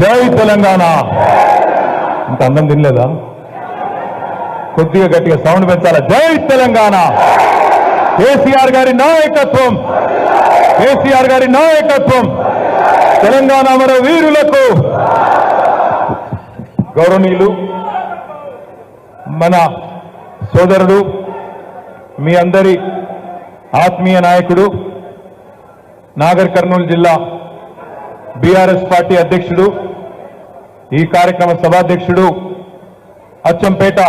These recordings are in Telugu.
జై తెలంగాణ. ఇంత అందం తినలేదా? కొద్దిగా గట్టిగా సౌండ్ పెంచాలా? జై తెలంగాణ. కేసీఆర్ గారి నాయకత్వం. కేసీఆర్ గారి నాయకత్వం. తెలంగాణ మన వీరులకు. గౌరవనీయులు మన సోదరుడు మీ అందరి ఆత్మీయ నాయకుడు నాగర్ కర్నూలు జిల్లా బీఆర్ఎస్ పార్టీ అధ్యక్షుడు ఈ కార్యక్రమ సభాధ్యక్షుడు అచ్చంపేట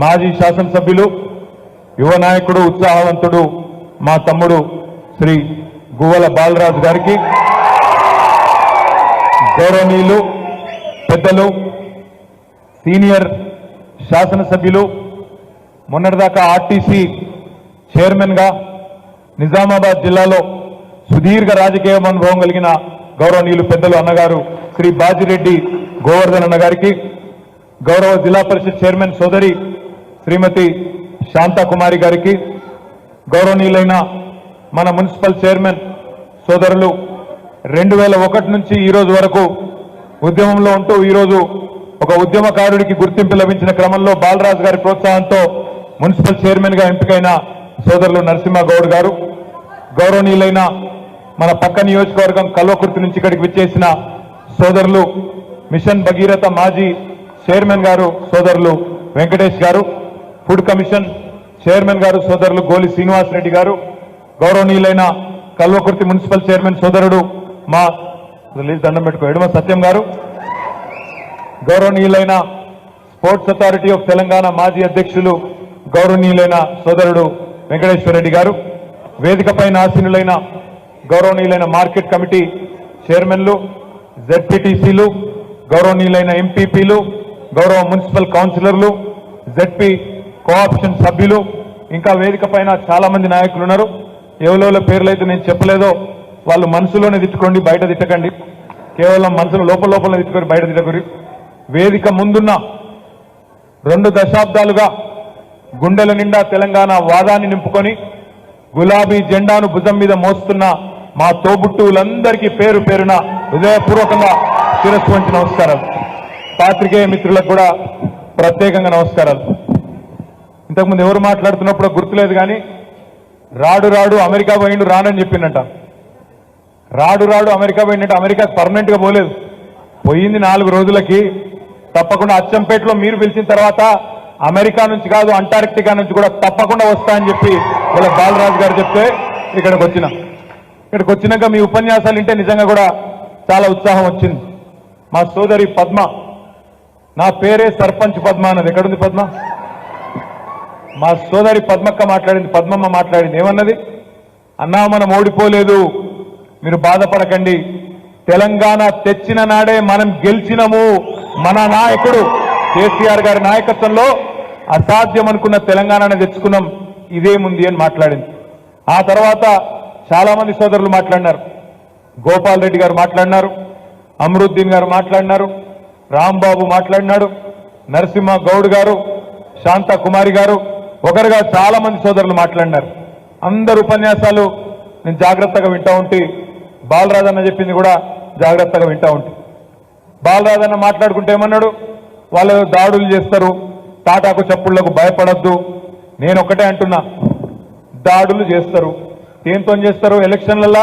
మాజీ శాసనసభ్యులు యువ నాయకుడు ఉత్సాహవంతుడు మా తమ్ముడు శ్రీ గువ్వల బాలరాజు గారికి గౌరవనీయులు పెద్దలు సీనియర్ శాసనసభ్యులు మొన్నటిదాకా ఆర్టీసీ చైర్మన్గా నిజామాబాద్ జిల్లాలో సుదీర్ఘ రాజకీయ అనుభవం కలిగిన గౌరవనీయులు పెద్దలు అన్నగారు శ్రీ బాజిరెడ్డి గోవర్ధన్ అన్నగారికి గౌరవ జిల్లా పరిషత్ చైర్మన్ సోదరి శ్రీమతి శాంతాకుమారి గారికి గౌరవనీయులైన మన మున్సిపల్ చైర్మన్ సోదరులు రెండు వేల ఒకటి నుంచి ఈ రోజు వరకు ఉద్యమంలో ఉంటూ ఈరోజు ఒక ఉద్యమకారుడికి గుర్తింపు లభించిన క్రమంలో బాలరాజు గారి ప్రోత్సాహంతో మున్సిపల్ చైర్మన్గా ఎంపికైన సోదరులు నరసింహ గౌడ్ గారు గౌరవనీయులైన మన పక్క నియోజకవర్గం కల్వకుర్తి నుంచి ఇక్కడికి విచ్చేసిన సోదరులు మిషన్ భగీరథ మాజీ చైర్మన్ గారు సోదరులు వెంకటేష్ గారు ఫుడ్ కమిషన్ చైర్మన్ గారు సోదరులు గోలి శ్రీనివాస్ రెడ్డి గారు గౌరవనీయులైన కల్వకుర్తి మున్సిపల్ చైర్మన్ సోదరుడు మా రిలీజ్ దండం పెట్టుకో ఎడమ సత్యం గారు గౌరవనీయులైన స్పోర్ట్స్ అథారిటీ ఆఫ్ తెలంగాణ మాజీ అధ్యక్షులు గౌరవనీయులైన సోదరుడు వెంకటేశ్వర రెడ్డి గారు వేదికపైన ఆసీనులైన గౌరవనీయులైన మార్కెట్ కమిటీ చైర్మన్లు జెడ్పీటీసీలు గౌరవనీయులైన ఎంపీపీలు గౌరవ మున్సిపల్ కౌన్సిలర్లు జెడ్పీ కోఆప్షన్ సభ్యులు ఇంకా వేదిక పైన చాలా మంది నాయకులు ఉన్నారు. ఎవరెవరి పేర్లు అయితే నేను చెప్పలేదో వాళ్ళు మనసులోనే తిట్టుకోండి బయట తిట్టకండి. కేవలం మనసులో లోపల లోపల తిట్టుకొని బయట తిట్టకరి వేదిక ముందున్న రెండు దశాబ్దాలుగా గుండెల నిండా తెలంగాణ వాదాన్ని నింపుకొని గులాబీ జెండాను భుజం మీద మోస్తున్న మా తోబుట్టువులందరికీ పేరు పేరున హృదయపూర్వకంగా శిరస్సు వంటి నమస్కారాలు. పాత్రికేయ మిత్రులకు కూడా ప్రత్యేకంగా నమస్కారాలు. ఇంతకుముందు ఎవరు మాట్లాడుతున్నప్పుడు గుర్తులేదు కానీ రాడు రాడు అమెరికా పోయిండు రానని చెప్పిండట. రాడు రాడు అమెరికా పోయిందంటే అమెరికా పర్మనెంట్గా పోలేదు. పోయింది నాలుగు రోజులకి. తప్పకుండా అచ్చంపేటలో మీరు పిలిచిన తర్వాత అమెరికా నుంచి కాదు అంటార్క్టికా నుంచి కూడా తప్పకుండా వస్తా అని చెప్పి ఇలా బాలరాజు గారు చెప్తే ఇక్కడికి వచ్చిన. ఇక్కడికి వచ్చినాక మీ ఉపన్యాసాలు వింటే నిజంగా కూడా చాలా ఉత్సాహం వచ్చింది. మా సోదరి పద్మ నా పేరే సర్పంచ్ పద్మ అన్నది. ఎక్కడుంది పద్మ? మా సోదరి పద్మక్క మాట్లాడింది పద్మమ్మ మాట్లాడింది. ఏమన్నది? అన్నా మనం ఓడిపోలేదు. మీరు బాధపడకండి. తెలంగాణ తెచ్చిన నాడే మనం గెలిచినము. మన నాయకుడు కేసీఆర్ గారి నాయకత్వంలో అసాధ్యం అనుకున్న తెలంగాణను తెచ్చుకున్నాం. ఇదేముంది అని మాట్లాడింది. ఆ తర్వాత చాలా మంది సోదరులు మాట్లాడినారు. గోపాల్ రెడ్డి గారు మాట్లాడినారు. అమరుద్దీన్ గారు మాట్లాడినారు. రాంబాబు మాట్లాడినాడు. నరసింహ గౌడ్ గారు శాంత కుమారి గారు ఒకరుగా చాలా మంది సోదరులు మాట్లాడినారు. అందరు ఉపన్యాసాలు నేను జాగ్రత్తగా వింటా ఉంటే. బాలరాజన్న చెప్పింది కూడా జాగ్రత్తగా వింటా ఉంటే. బాలరాజన్న మాట్లాడుకుంటే ఏమన్నాడు? వాళ్ళు దాడులు చేస్తారు. తాటాకు చప్పుళ్ళకు భయపడద్దు. నేను ఒకటే అంటున్నా. దాడులు చేస్తారు. దేంతో చేస్తారు ఎలక్షన్లలో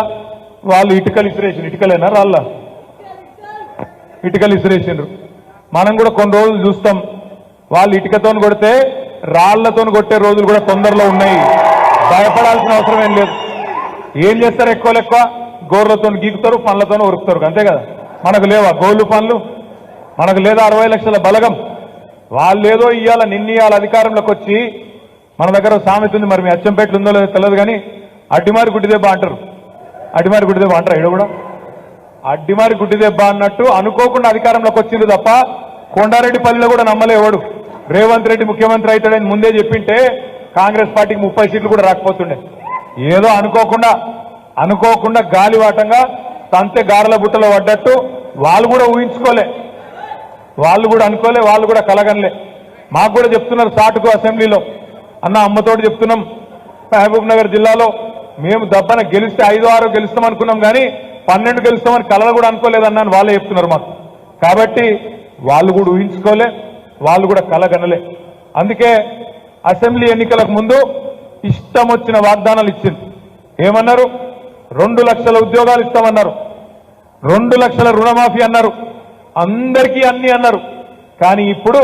వాళ్ళు ఇటుకలు ఇసిరేసి ఇటుకలేనా రాళ్ళ? ఇటుకలు ఇసిరేసిండ్రు. మనం కూడా కొన్ని రోజులు చూస్తాం. వాళ్ళు ఇటుకతో కొడితే రాళ్ళతో కొట్టే రోజులు కూడా తొందరలో ఉన్నాయి. భయపడాల్సిన అవసరం ఏం లేదు. ఏం చేస్తారు ఎక్కువ ఎక్కువ గోర్లతో గీకుతారు పండ్లతో ఉరుకుతారు అంతే కదా? మనకు లేవా గోళ్ళు పనులు మనకు లేదా అరవై లక్షల బలగం? వాళ్ళు ఏదో నిన్న ఇవాళ అధికారంలోకి వచ్చి మన దగ్గర సామెత ఉంది. మరి మీ అచ్చంపేటలు ఉందో లేదో తెలియదు కానీ అడ్డిమారి గుడ్డిదెబ్బ అంటారు. అడ్డిమారి గుడ్డిదెబ్బ అంటారు? ఇక్కడ కూడా? అడ్డిమారి గుడ్డిదెబ్బ అన్నట్టు అనుకోకుండా అధికారంలోకి వచ్చింది తప్ప కొండారెడ్డి పల్లెలో కూడా నమ్మలేవాడు రేవంత్ రెడ్డి ముఖ్యమంత్రి అవుతాడని ముందే చెప్పింటే కాంగ్రెస్ పార్టీకి ముప్పై సీట్లు కూడా రాకపోతుండే. ఏదో అనుకోకుండా అనుకోకుండా గాలివాటంగా తంతె గారెల బుట్టలో పడ్డట్టు వాళ్ళు కూడా ఊహించుకోలే. వాళ్ళు కూడా అనుకోలే వాళ్ళు కూడా కలగనలే. మాకు కూడా చెప్తున్నారు సాటుకు అసెంబ్లీలో. అన్న అమ్మతోటి చెప్తున్నాం. మహబూబ్ నగర్ జిల్లాలో మేము దబ్బన గెలిస్తే ఐదు ఆరు గెలుస్తాం అనుకున్నాం కానీ పన్నెండు గెలుస్తామని కలలు కూడా అనుకోలేదన్నాను వాళ్ళే చెప్తున్నారు మాకు. కాబట్టి వాళ్ళు కూడా ఊహించుకోలే వాళ్ళు కూడా కలగనలే అందుకే అసెంబ్లీ ఎన్నికలకు ముందు ఇష్టం వచ్చిన వాగ్దానాలు ఇచ్చింది. ఏమన్నారు? రెండు లక్షల ఉద్యోగాలు ఇస్తామన్నారు. రెండు లక్షల రుణమాఫీ అన్నారు. అందరికీ అన్ని అన్నారు. కానీ ఇప్పుడు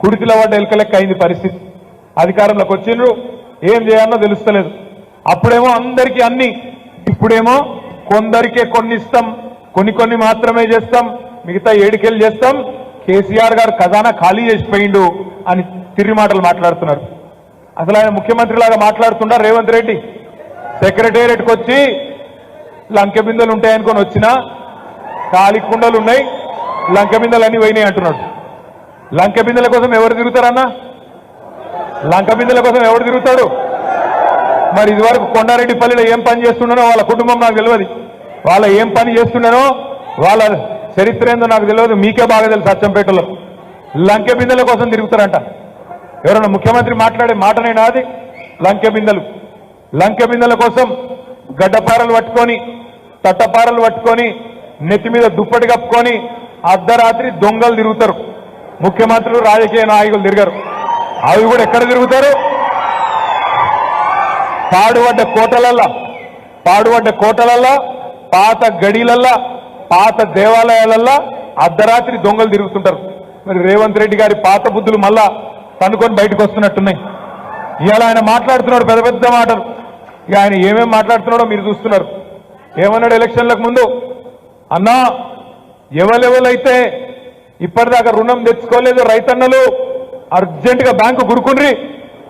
కుడితిలో పడ్డ ఎలుక లెక్క అయింది పరిస్థితి. అధికారంలోకి వచ్చిండ్రు. ఏం చేయాలో తెలుస్తలేదు. అప్పుడేమో అందరికీ అన్ని. ఇప్పుడేమో కొందరికే కొన్ని ఇస్తాం. కొన్ని కొన్ని మాత్రమే చేస్తాం. మిగతా ఏడుకెళ్ళి చేస్తాం. కేసీఆర్ గారు ఖజానా ఖాళీ చేసిపోయిండు అని తిరిగి మాటలు మాట్లాడుతున్నారు. అసలు ఆయన ముఖ్యమంత్రి లాగా మాట్లాడుతుండ రేవంత్ రెడ్డి? సెక్రటేరియట్కి వచ్చి లంకె బిందెలు ఉంటాయనుకొని వచ్చినా ఖాళీ కుండలు ఉన్నాయి. లంక బిందెలు అన్ని పోయినాయి అంటున్నాడు. లంక బిందెల కోసం ఎవరు తిరుగుతారన్నా? లంక బిందెల కోసం ఎవరు తిరుగుతాడు మరి ఇదివరకు కొండారెడ్డిపల్లిలో ఏం పని చేస్తున్నానో వాళ్ళ కుటుంబం నాకు తెలియదు. వాళ్ళ ఏం పని చేస్తున్నానో వాళ్ళ చరిత్ర ఏందో నాకు తెలియదు. మీకే బాగా తెలుసు అచ్చంపేటలో. లంకె బిందెల కోసం తిరుగుతారంట. ఎవరైనా ముఖ్యమంత్రి మాట్లాడే మాటనే అది? లంకె బిందెలు. లంకె బిందెల కోసం గడ్డపారలు పట్టుకొని తట్టపారలు పట్టుకొని నెత్తి మీద దుప్పటి కప్పుకొని అర్ధరాత్రి దొంగలు తిరుగుతారు. ముఖ్యమంత్రులు రాజకీయ నాయకులు తిరిగారు. అవి కూడా ఎక్కడ తిరుగుతారు? పాడుబడ్డ కోటలల్లా పాడుపడ్డ కోటలల్లా పాత గడిలల్లా పాత దేవాలయాలల్లా అర్ధరాత్రి దొంగలు తిరుగుతుంటారు. మరి రేవంత్ రెడ్డి గారి పాత బుద్ధులు మళ్ళా తనుకొని బయటకు వస్తున్నట్టున్నాయి. ఇవాళ ఆయన మాట్లాడుతున్నాడు పెద్ద పెద్ద మాటలు. ఇక ఆయన ఏమేమి మాట్లాడుతున్నాడో మీరు చూస్తున్నారు. ఏమన్నాడు ఎలక్షన్లకు ముందు? అన్నా ఎవరెవరైతే ఇప్పటిదాకా రుణం తెచ్చుకోలేదు రైతన్నలు అర్జెంటుగా బ్యాంకు గురుకుండ్రి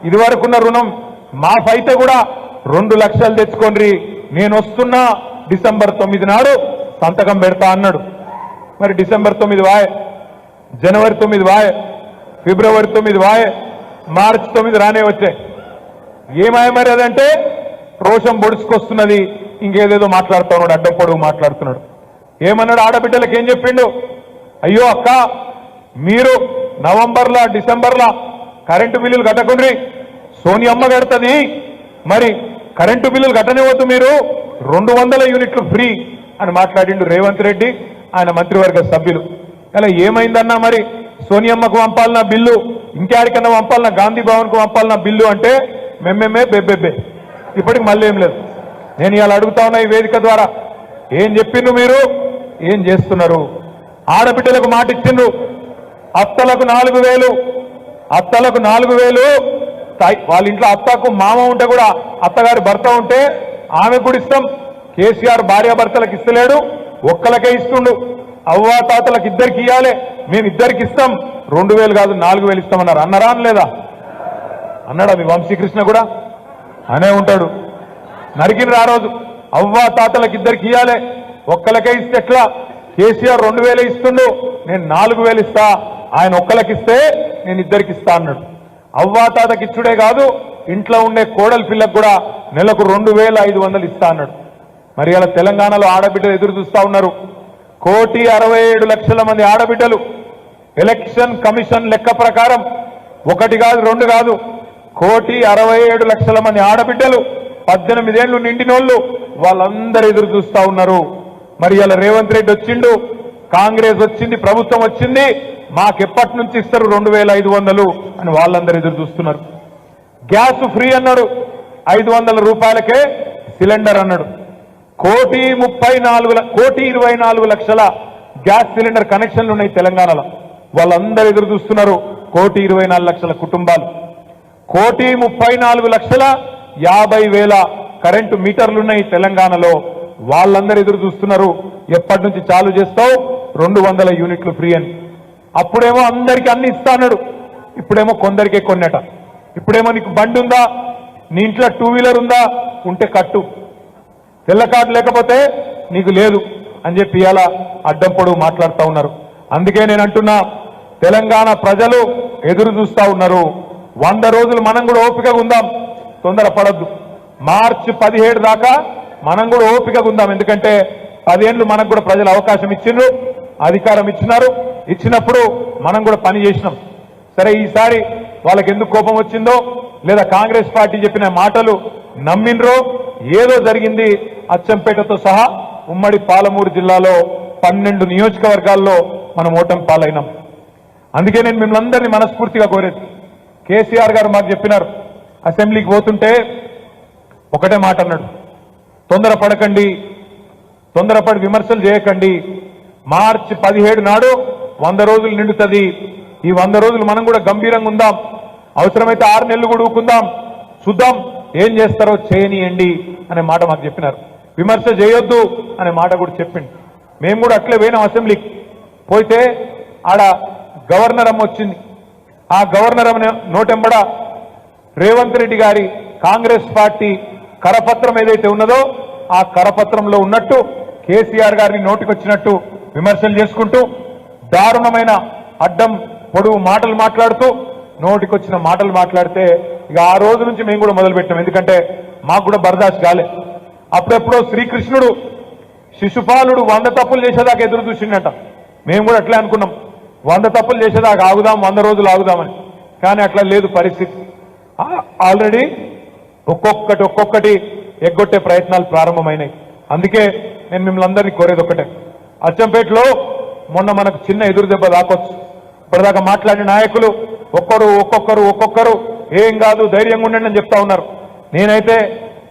ఇదివరకున్న రుణం మాఫ్ అయితే కూడా రెండు లక్షలు తెచ్చుకోండి. నేను వస్తున్నా డిసెంబర్ తొమ్మిది నాడు సంతకం పెడతా అన్నాడు. మరి డిసెంబర్ తొమ్మిది వాయ్ జనవరి తొమ్మిది వాయ్ ఫిబ్రవరి తొమ్మిది వాయ్ మార్చ్ తొమ్మిది రానే వచ్చాయి. ఏమాయ మరి అదంటే రోషం పొడుచుకొస్తున్నది ఇంకేదేదో మాట్లాడుతా ఉన్నాడు అడ్డం పొడుగు మాట్లాడుతున్నాడు. ఏమన్నాడు ఆడబిడ్డలకు ఏం చెప్పిండు? అయ్యో అక్క మీరు నవంబర్లా డిసెంబర్లా కరెంటు బిల్లులు కట్టకుండ్రి. సోనియమ్మ కడుతుంది మరి కరెంటు బిల్లులు కట్టనివ్వద్దు మీరు. రెండు వందల యూనిట్లు ఫ్రీ అని మాట్లాడిండు రేవంత్ రెడ్డి ఆయన మంత్రివర్గ సభ్యులు. అలా ఏమైందన్నా మరి? సోనియమ్మకు పంపాలన్న బిల్లు ఇంకెవరికన్నా పంపాలన్న గాంధీ భవన్కు పంపాలన్న బిల్లు అంటే మెమ్మెమ్మే బెబ్బెబ్బే. ఇప్పటికి మళ్ళీ ఏం లేదు. నేను ఇలా అడుగుతా ఉన్నా ఈ వేదిక ద్వారా. ఏం చెప్పిండ్రు మీరు? ఏం చేస్తున్నారు? ఆడబిడ్డలకు మాట ఇచ్చిండ్రు అత్తలకు నాలుగు వేలు. అత్తలకు నాలుగు వేలు. తాయ్- వాళ్ళ ఇంట్లో అత్తకు మామ ఉంటే కూడా అత్తగారి భర్త ఉంటే ఆమె కూడా ఇస్తాం. కేసీఆర్ భార్యాభర్తలకు ఇస్తలేడు ఒక్కలకే ఇస్తుండు. అవ్వా తాతలకు ఇద్దరికి ఇవ్వాలి మేము ఇద్దరికి ఇస్తాం. రెండు వేలు కాదు నాలుగు వేలు ఇస్తామన్నారు. అన్నారా అనలేదా? అన్నాడా మీ వంశీకృష్ణ కూడా? అనే ఉంటాడు. నరికిన ఆ రోజు. అవ్వా తాతలకు ఇద్దరికి ఇవ్వాలి ఒక్కలకే ఇస్తే ఎట్లా? కేసీఆర్ రెండు వేలే ఇస్తుండు నేను నాలుగు వేలు ఇస్తా. ఆయన ఒక్కలకిస్తే నేను ఇద్దరికి ఇస్తా అన్నాడు. అవ్వాతాత కిచ్చుడే కాదు ఇంట్లో ఉండే కోడలి పిల్లకు కూడా నెలకు రెండు వేల ఐదు వందలు ఇస్తా అన్నాడు. మరి అలా తెలంగాణలో ఆడబిడ్డలు ఎదురు చూస్తూ ఉన్నారు. కోటి అరవై ఏడు లక్షల మంది ఆడబిడ్డలు. ఎలక్షన్ కమిషన్ లెక్క ప్రకారం ఒకటి కాదు రెండు కాదు కోటి అరవై ఏడు లక్షల మంది ఆడబిడ్డలు పద్దెనిమిదేళ్ళు నిండినోళ్ళు వాళ్ళందరూ ఎదురు చూస్తూ ఉన్నారు. మరి ఇలా రేవంత్ రెడ్డి వచ్చిండు కాంగ్రెస్ వచ్చింది ప్రభుత్వం వచ్చింది మాకెప్పటి నుంచి ఇస్తారు రెండు వేల ఐదు వందలు అని వాళ్ళందరూ ఎదురు చూస్తున్నారు. గ్యాస్ ఫ్రీ అన్నాడు. ఐదు వందల రూపాయలకే సిలిండర్ అన్నాడు. కోటి ముప్పై నాలుగు కోటి ఇరవై నాలుగు లక్షల గ్యాస్ సిలిండర్ కనెక్షన్లు ఉన్నాయి తెలంగాణలో. వాళ్ళందరూ ఎదురు చూస్తున్నారు కోటి ఇరవై నాలుగు లక్షల కుటుంబాలు. కోటి ముప్పై నాలుగు లక్షల యాభై వేల కరెంటు మీటర్లు ఉన్నాయి తెలంగాణలో. వాళ్ళందరూ ఎదురు చూస్తున్నారు. ఎప్పటి నుంచి చాలు చేస్తావు? రెండు వందల యూనిట్లు ఫ్రీ అని. అప్పుడేమో అందరికి అన్ని ఇస్తా ఇప్పుడేమో కొందరికే కొన్నట. ఇప్పుడేమో నీకు బండి ఉందా? నీ ఇంట్లో టూ వీలర్ ఉందా? ఉంటే కట్టు. తెల్ల కార్డు లేకపోతే నీకు లేదు అని చెప్పి ఇలా అడ్డం పొడవు మాట్లాడుతూ ఉన్నారు. అందుకే నేను అంటున్నా తెలంగాణ ప్రజలు ఎదురు చూస్తూ ఉన్నారు. వంద రోజులు మనం కూడా ఓపికగా ఉందాం. తొందరపడద్దు మార్చి పదిహేడు దాకా మనం కూడా ఓపికగా ఉందాం. ఎందుకంటే పదేళ్ళు మనకు కూడా ప్రజలు అవకాశం ఇచ్చిండ్రు అధికారం ఇచ్చినారు. ఇచ్చినప్పుడు మనం కూడా పని చేసినాం. సరే ఈసారి వాళ్ళకి ఎందుకు కోపం వచ్చిందో లేదా కాంగ్రెస్ పార్టీ చెప్పిన మాటలు నమ్మినరో ఏదో జరిగింది అచ్చంపేటతో సహా ఉమ్మడి పాలమూరు జిల్లాలో పన్నెండు నియోజకవర్గాల్లో మనం ఓటమి పాలైనాం. అందుకే నేను మిమ్మల్ని అందరినీ మనస్ఫూర్తిగా కోరేది. కేసీఆర్ గారు మాకు చెప్పినారు అసెంబ్లీకి పోతుంటే ఒకటే మాట అన్నాడు. తొందరపడకండి తొందరపడి విమర్శలు చేయకండి. మార్చి పదిహేడు నాడు వంద రోజులు నిండుతుంది. ఈ వంద రోజులు మనం కూడా గంభీరంగా ఉందాం. అవసరమైతే ఆరు నెలలు కూడా ఊకుందాం చూద్దాం ఏం చేస్తారో చేయనియండి అనే మాట మాకు చెప్పినారు. విమర్శ చేయొద్దు అనే మాట కూడా చెప్పిండు. మేము కూడా అట్లే పోయినాం అసెంబ్లీకి పోతే ఆడ గవర్నర్ అమ్మ వచ్చింది. ఆ గవర్నర్ అమ్మ నోటెంబడ రేవంత్ రెడ్డి గారి కాంగ్రెస్ పార్టీ కరపత్రం ఏదైతే ఉన్నదో ఆ కరపత్రంలో ఉన్నట్టు కేసీఆర్ గారిని నోటికొచ్చినట్టు విమర్శలు చేసుకుంటూ దారుణమైన అడ్డం పొడువు మాటలు మాట్లాడుతూ నోటికొచ్చిన మాటలు మాట్లాడితే ఇక ఆ రోజు నుంచి మేము కూడా మొదలుపెట్టాం. ఎందుకంటే మాకు కూడా బర్దాష్ కాలే. అప్పుడెప్పుడో శ్రీకృష్ణుడు శిశుపాలుడు వంద తప్పులు చేసేదాకా ఎదురు చూసిండట. మేము కూడా అట్లే అనుకున్నాం. వంద తప్పులు చేసేదాకా ఆగుదాం వంద రోజులు ఆగుదామని. కానీ అట్లా లేదు పరిస్థితి. ఆల్రెడీ ఒక్కొక్కటి ఒక్కొక్కటి ఎగ్గొట్టే ప్రయత్నాలు ప్రారంభమైనాయి. అందుకే నేను మిమ్మల్ని అందరినీ కోరేది ఒకటే అచ్చంపేటలో మొన్న మనకు చిన్న ఎదురు దెబ్బ దాకొచ్చు. ఇప్పటిదాకా మాట్లాడిన నాయకులు ఒక్కరు ఒక్కొక్కరు ఒక్కొక్కరు ఏం కాదు ధైర్యంగా ఉండండి అని చెప్తా ఉన్నారు. నేనైతే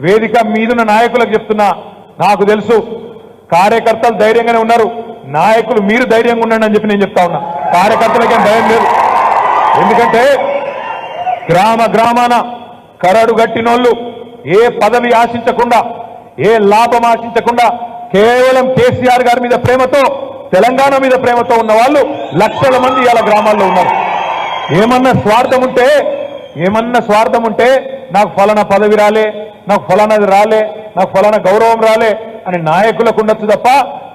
వేదిక మీదున్న నాయకులకు చెప్తున్నా నాకు తెలుసు కార్యకర్తలు ధైర్యంగానే ఉన్నారు. నాయకులు మీరు ధైర్యంగా ఉండండి అని చెప్పి నేను చెప్తా ఉన్నా. కార్యకర్తలకేం భయం లేదు. ఎందుకంటే గ్రామ గ్రామాన కరడు గట్టినోళ్ళు ఏ పదవి ఆశించకుండా ఏ లాభం ఆశించకుండా కేవలం కేసీఆర్ గారి మీద ప్రేమతో తెలంగాణ మీద ప్రేమతో ఉన్న వాళ్ళు లక్షల మంది ఇవాళ గ్రామాల్లో ఉన్నారు. ఏమన్నా స్వార్థం ఉంటే ఏమన్నా స్వార్థం ఉంటే నాకు ఫలానా పదవి రాలే నాకు ఫలానాది రాలే నాకు ఫలానా గౌరవం రాలే అని నాయకులకు ఉండొచ్చు తప్ప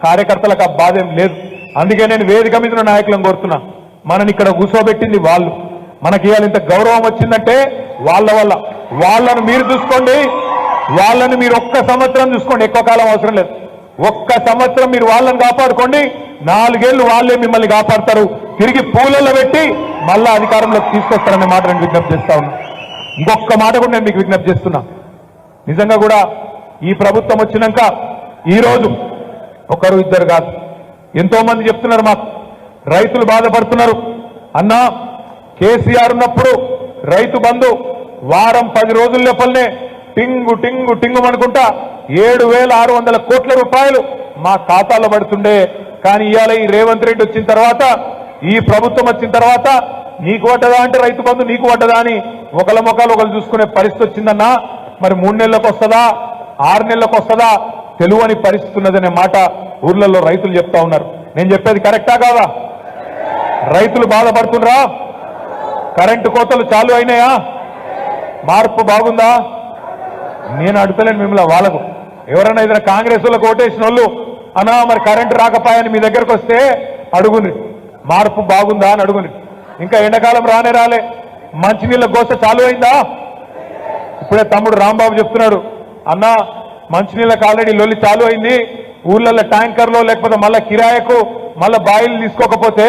కార్యకర్తలకు ఆ బాధ ఏం లేదు. అందుకే నేను వేదిక మీద ఉన్న నాయకులను కోరుతున్నా. మనని ఇక్కడ కూర్చోబెట్టింది వాళ్ళు. మనకి ఇవాళ ఇంత గౌరవం వచ్చిందంటే వాళ్ళ వల్ల. వాళ్ళను మీరు చూసుకోండి. వాళ్ళని మీరు ఒక్క సంవత్సరం చూసుకోండి. ఎక్కువ కాలం అవసరం లేదు. ఒక్క సంవత్సరం మీరు వాళ్ళని కాపాడుకోండి. నాలుగేళ్ళు వాళ్ళే మిమ్మల్ని కాపాడతారు. తిరిగి పూలలో పెట్టి మళ్ళా అధికారంలోకి తీసుకొస్తారనే మాట నేను విజ్ఞప్తి చేస్తా ఉన్నా. ఇంకొక మాట కూడా నేను మీకు విజ్ఞప్తి చేస్తున్నా. నిజంగా కూడా ఈ ప్రభుత్వం వచ్చినాక ఈ రోజు ఒకరు ఇద్దరు కాదు. ఎంతో మంది చెప్తున్నారు మాకు. రైతులు బాధపడుతున్నారు. అన్నా కేసీఆర్ ఉన్నప్పుడు రైతు బంధు వారం పది రోజుల లోపలనే టింగు టింగు టింగు అనుకుంటా ఏడు వేల ఆరు వందల కోట్ల రూపాయలు మా ఖాతాలో పడుతుండే. కానీ ఇవాళ ఈ రేవంత్ రెడ్డి వచ్చిన తర్వాత ఈ ప్రభుత్వం వచ్చిన తర్వాత నీకు పడ్డదా అంటే రైతు బంధు నీకు పడ్డదా అని ఒకళ్ళ ముఖాలు ఒకరు చూసుకునే పరిస్థితి వచ్చిందన్నా? మరి మూడు నెలలకు వస్తుందా? ఆరు నెలలకు వస్తుందా? తెలువని పరిస్థితి ఉన్నదనే మాట ఊర్లలో రైతులు చెప్తా ఉన్నారు. నేను చెప్పేది కరెక్టా కాదా? రైతులు బాధపడుతుండ్రా? కరెంటు కోతలు చాలు అయినాయా? మార్పు బాగుందా? నేను అడుగుతలేను మిమ్మల్ని వాళ్ళకు. ఎవరైనా ఏదైనా కాంగ్రెస్ వాళ్ళకు ఓటేసిన వాళ్ళు అన్నా మరి కరెంటు రాకపోయాని మీ దగ్గరకు వస్తే అడుగుని మార్పు బాగుందా? అని అడుగుని ఇంకా ఎండాకాలం రానే రాలే. మంచినీళ్ళ గోస చాలు అయిందా? ఇప్పుడే తమ్ముడు రాంబాబు చెప్తున్నాడు అన్న మంచినీళ్ళకి ఆల్రెడీ లొల్లి చాలు అయింది. ఊళ్ళల్లో ట్యాంకర్లో లేకపోతే మళ్ళా కిరాయకు మళ్ళీ బాయిలు తీసుకోకపోతే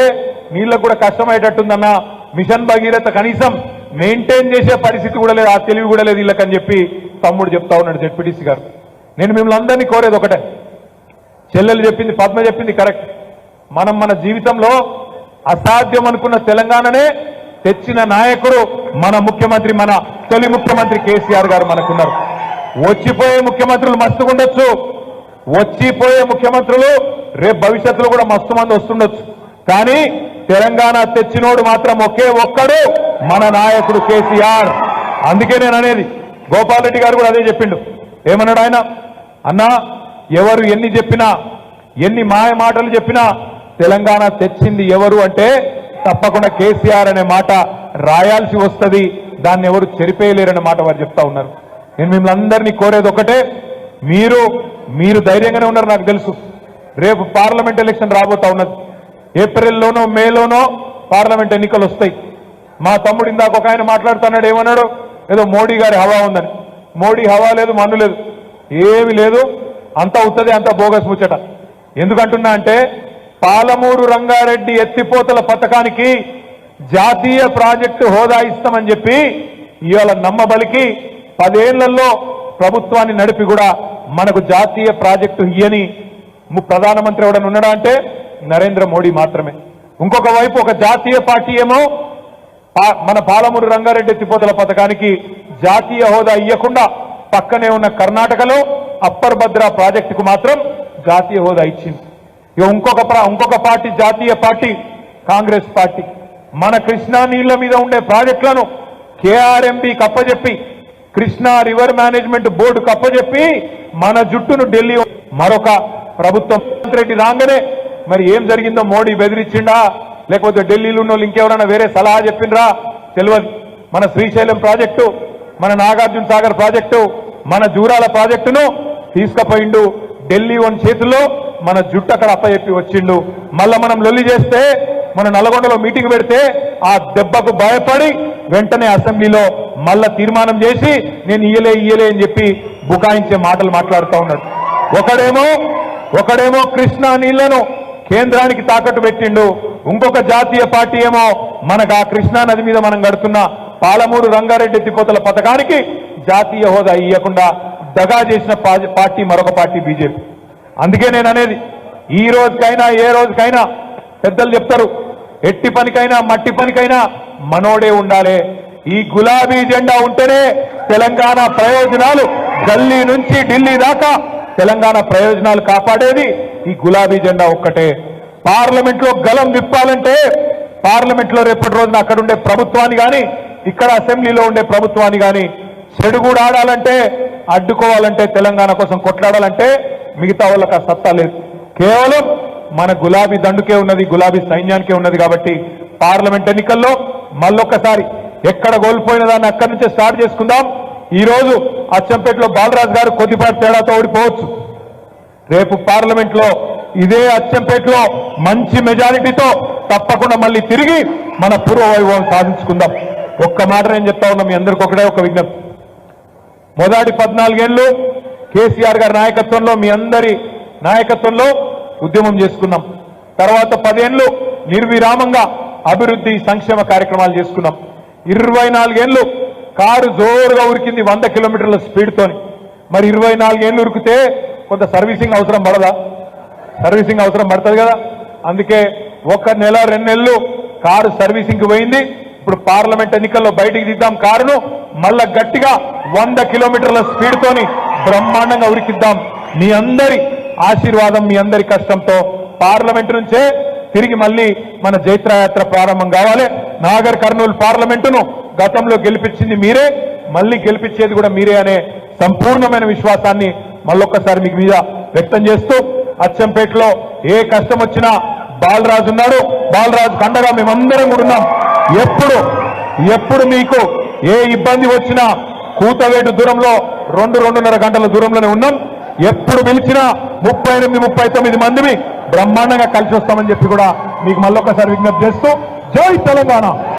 నీళ్ళకు కూడా కష్టమయ్యేటట్టుందన్న. మిషన్ భగీరథ కనీసం మెయింటైన్ చేసే పరిస్థితి కూడా లేదు ఆ తెలివి కూడా లేదు వీళ్ళకని చెప్పి తమ్ముడు చెప్తా ఉన్నాడు జడ్పీటీసీ గారు. నేను మిమ్మల్ని అందరినీ కోరేది ఒకటే. చెల్లెలు చెప్పింది పద్మ చెప్పింది కరెక్ట్. మనం మన జీవితంలో అసాధ్యం అనుకున్న తెలంగాణనే తెచ్చిన నాయకుడు మన ముఖ్యమంత్రి మన తొలి ముఖ్యమంత్రి కేసీఆర్ గారు మనకున్నారు. వచ్చిపోయే ముఖ్యమంత్రులు మస్తుగా ఉండొచ్చు. వచ్చిపోయే ముఖ్యమంత్రులు రేపు భవిష్యత్తులో కూడా మస్తు మంది వస్తుండొచ్చు. కానీ తెలంగాణ తెచ్చినోడు మాత్రం ఒకే ఒక్కడు మన నాయకుడు కేసీఆర్. అందుకే నేను అనేది గోపాల్ రెడ్డి గారు కూడా అదే చెప్పిండు. ఏమన్నాడు ఆయన? అన్నా ఎవరు ఎన్ని చెప్పినా ఎన్ని మాయ మాటలు చెప్పినా తెలంగాణ తెచ్చింది ఎవరు అంటే తప్పకుండా కేసీఆర్ అనే మాట రాయాల్సి వస్తుంది. దాన్ని ఎవరు చెరిపేయలేరనే మాట వారు చెప్తా ఉన్నారు. నేను మిమ్మల్ని అందరినీ కోరేది ఒకటే మీరు మీరు ధైర్యంగానే ఉన్నారు నాకు తెలుసు. రేపు పార్లమెంట్ ఎలక్షన్ రాబోతా ఉన్నది. ఏప్రిల్లోనో మేలోనో పార్లమెంట్ ఎన్నికలు వస్తాయి. మా తమ్ముడు ఇందాక ఒక ఆయన మాట్లాడుతున్నాడు ఏమన్నాడు? ఏదో మోడీ గారి హవా ఉందని. మోడీ హవా లేదు మన్ను లేదు. ఏమి లేదు అంత ఉత్తది అంత బోగస్ ముచ్చట. ఎందుకంటున్నా అంటే పాలమూరు రంగారెడ్డి ఎత్తిపోతల పథకానికి జాతీయ ప్రాజెక్టు హోదా ఇస్తామని చెప్పి ఇవాళ నమ్మబలికి పదేళ్ళలో ప్రభుత్వాన్ని నడిపి కూడా మనకు జాతీయ ప్రాజెక్టు ఇయ్యని ప్రధానమంత్రి ఎవడని ఉన్నాడా అంటే నరేంద్ర మోడీ మాత్రమే. ఇంకొక వైపు ఒక జాతీయ పార్టీ ఏమో మన పాలమూరు రంగారెడ్డి ఎత్తిపోతల పథకానికి జాతీయ హోదా ఇవ్వకుండా పక్కనే ఉన్న కర్ణాటకలో అప్పర్ భద్ర ప్రాజెక్టుకు మాత్రం జాతీయ హోదా ఇచ్చింది. ఇక ఇంకొక ఇంకొక పార్టీ జాతీయ పార్టీ కాంగ్రెస్ పార్టీ. మన కృష్ణా నీళ్ళ మీద ఉండే ప్రాజెక్టులను కేఆర్ఎంబి కప్పజెప్పి కృష్ణా రివర్ మేనేజ్మెంట్ బోర్డు కప్పజెప్పి మన జుట్టును ఢిల్లీ మరొక ప్రభుత్వం రెడ్డి రాగానే మరి ఏం జరిగిందో మోడీ బెదిరించిండా? లేకపోతే ఢిల్లీలో ఉన్న వాళ్ళు ఇంకెవరైనా వేరే సలహా చెప్పిండ్రా? తెలియదు. మన శ్రీశైలం ప్రాజెక్టు మన నాగార్జున సాగర్ ప్రాజెక్టు మన జూరాల ప్రాజెక్టును తీసుకుపోయిండు. ఢిల్లీ వన్ చేతుల్లో మన జుట్టు అక్కడ అప్పచెప్పి వచ్చిండు. మళ్ళా మనం లొల్లి చేస్తే మన నల్గొండలో మీటింగ్ పెడితే ఆ దెబ్బకు భయపడి వెంటనే అసెంబ్లీలో మళ్ళా తీర్మానం చేసి నేను ఇయ్యలే ఇయ్యలే అని చెప్పి బుకాయించే మాటలు మాట్లాడుతూ ఉన్నాడు. ఒకడేమో ఒకడేమో కృష్ణా నీళ్ళను కేంద్రానికి తాకట్టు పెట్టిండు. ఇంకొక జాతీయ పార్టీ ఏమో మనకు ఆ కృష్ణా నది మీద మనం గడుతున్న పాలమూరు రంగారెడ్డి ఎత్తిపోతల పథకానికి జాతీయ హోదా ఇవ్వకుండా దగా చేసిన పార్టీ మరొక పార్టీ బీజేపీ. అందుకే నేను అనేది ఈ రోజుకైనా ఏ రోజుకైనా పెద్దలు చెప్తారు ఎట్టి పనికైనా మట్టి పనికైనా మనోడే ఉండాలి. ఈ గులాబీ జెండా ఉంటేనే తెలంగాణ ప్రయోజనాలు. గల్లీ నుంచి ఢిల్లీ దాకా తెలంగాణ ప్రయోజనాలు కాపాడేది ఈ గులాబీ జెండా ఒక్కటే. పార్లమెంట్లో గలం విప్పాలంటే పార్లమెంట్లో రేపటి రోజున అక్కడ ఉండే ప్రభుత్వాన్ని కానీ ఇక్కడ అసెంబ్లీలో ఉండే ప్రభుత్వాన్ని కానీ చెడుగూడు కూడా ఆడాలంటే అడ్డుకోవాలంటే తెలంగాణ కోసం కొట్లాడాలంటే మిగతా వాళ్ళకి ఆ సత్తా లేదు. కేవలం మన గులాబీ దండుకే ఉన్నది గులాబీ సైన్యానికే ఉన్నది కాబట్టి పార్లమెంట్ ఎన్నికల్లో మళ్ళొక్కసారి ఎక్కడ కోల్పోయిన దాన్ని అక్కడి నుంచే స్టార్ట్ చేసుకుందాం. ఈ రోజు అచ్చంపేటలో బాలరాజు గారు కొద్దిపాటి తేడాతో ఓడిపోవచ్చు. రేపు పార్లమెంట్లో ఇదే అచ్చంపేటలో మంచి మెజారిటీతో తప్పకుండా మళ్ళీ తిరిగి మన పూర్వ వైభవం సాధించుకుందాం. ఒక్క మాట నేను చెప్తా ఉన్నా మీ అందరికీ ఒకటే ఒక విజ్ఞప్తి. మొదటి పద్నాలుగేళ్ళు కేసీఆర్ గారి నాయకత్వంలో మీ అందరి నాయకత్వంలో ఉద్యమం చేసుకున్నాం. తర్వాత పదేళ్ళు నిర్విరామంగా అభివృద్ధి సంక్షేమ కార్యక్రమాలు చేసుకున్నాం. ఇరవై నాలుగేళ్ళు కారు జోరుగా ఉరికింది వంద కిలోమీటర్ల స్పీడ్ తోని మరి ఇరవై నాలుగేళ్ళు ఉరికితే కొంత సర్వీసింగ్ అవసరం పడదా? సర్వీసింగ్ అవసరం పడుతుంది కదా? అందుకే ఒక నెల రెండు నెలలు కారు సర్వీసింగ్ పోయింది. ఇప్పుడు పార్లమెంట్ ఎన్నికల్లో బయటికి దిద్దాం కారును. మళ్ళా గట్టిగా వంద కిలోమీటర్ల స్పీడ్తోని బ్రహ్మాండంగా ఉరికిద్దాం. మీ అందరి ఆశీర్వాదం మీ అందరి కష్టంతో పార్లమెంట్ నుంచే తిరిగి మళ్ళీ మన జైత్రయాత్ర ప్రారంభం కావాలి. నాగర్ కర్నూలు పార్లమెంటును గతంలో గెలిపించింది మీరే. మళ్ళీ గెలిపించేది కూడా మీరే అనే సంపూర్ణమైన విశ్వాసాన్ని మళ్ళొక్కసారి మీకు మీద వ్యక్తం చేస్తూ అచ్చంపేటలో ఏ కష్టం వచ్చినా బాలరాజు ఉన్నాడు. బాలరాజు కండగా మేమందరం కూడా ఉన్నాం. ఎప్పుడు ఎప్పుడు మీకు ఏ ఇబ్బంది వచ్చినా కూతవేటు దూరంలో రెండు రెండున్నర గంటల దూరంలోనే ఉన్నాం. ఎప్పుడు పిలిచినా ముప్పై ఎనిమిది ముప్పై తొమ్మిది మందిని బ్రహ్మాండంగా కలిసి వస్తామని చెప్పి కూడా మీకు మళ్ళొక్కసారి విజ్ఞప్తి చేస్తూ జై తెలంగాణ.